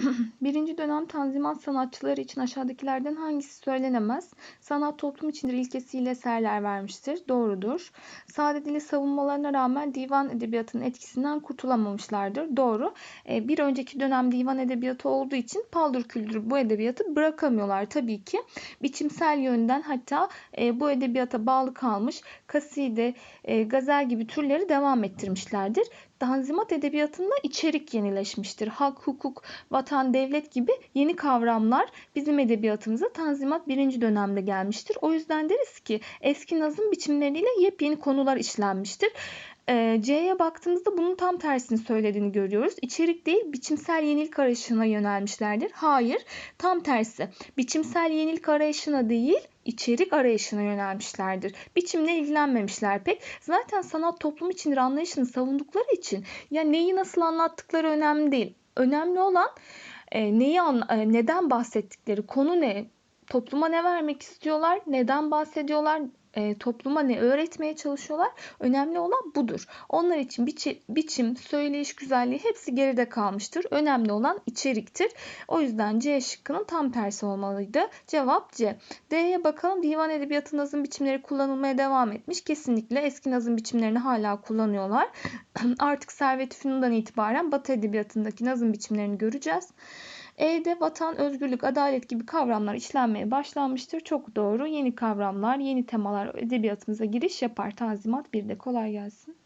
Birinci dönem Tanzimat sanatçıları için aşağıdakilerden hangisi söylenemez? Sanat toplum içindir ilkesiyle eserler vermiştir. Doğrudur. Sade dili savunmalarına rağmen divan edebiyatının etkisinden kurtulamamışlardır. Doğru. E, bir önceki dönem divan edebiyatı olduğu için paldır küldür bu edebiyatı bırakamıyorlar tabii ki. Biçimsel yönden hatta e, bu edebiyata bağlı kalmış kaside, e, gazel gibi türleri devam ettirmişlerdir. Tanzimat edebiyatında içerik yenileşmiştir. Hak, hukuk, vatan, devlet gibi yeni kavramlar bizim edebiyatımıza Tanzimat birinci dönemde gelmiştir. O yüzden deriz ki eski nazım biçimleriyle yepyeni konular işlenmiştir. Ee, C'ye baktığımızda bunun tam tersini söylediğini görüyoruz. İçerik değil biçimsel yenilik arayışına yönelmişlerdir. Hayır tam tersi. Biçimsel yenilik arayışına değil içerik arayışına yönelmişlerdir. Biçimle ilgilenmemişler pek. Zaten sanat toplum içindir anlayışını savundukları için ya neyi nasıl anlattıkları önemli değil. Önemli olan e, neyi e, neden bahsettikleri konu ne? Topluma ne vermek istiyorlar? Neden bahsediyorlar? E, topluma ne öğretmeye çalışıyorlar. Önemli olan budur. Onlar için biçi, biçim, söyleyiş güzelliği hepsi geride kalmıştır. Önemli olan içeriktir. O yüzden C şıkkının tam tersi olmalıydı. Cevap C. D'ye bakalım. Divan edebiyatı nazım biçimleri kullanılmaya devam etmiş. Kesinlikle eski nazım biçimlerini hala kullanıyorlar. Artık Servet-i Fünun'dan itibaren Batı edebiyatındaki nazım biçimlerini göreceğiz. E'de vatan, özgürlük, adalet gibi kavramlar işlenmeye başlanmıştır. Çok doğru. Yeni kavramlar, yeni temalar edebiyatımıza giriş yapar. Tanzimat bir de kolay gelsin.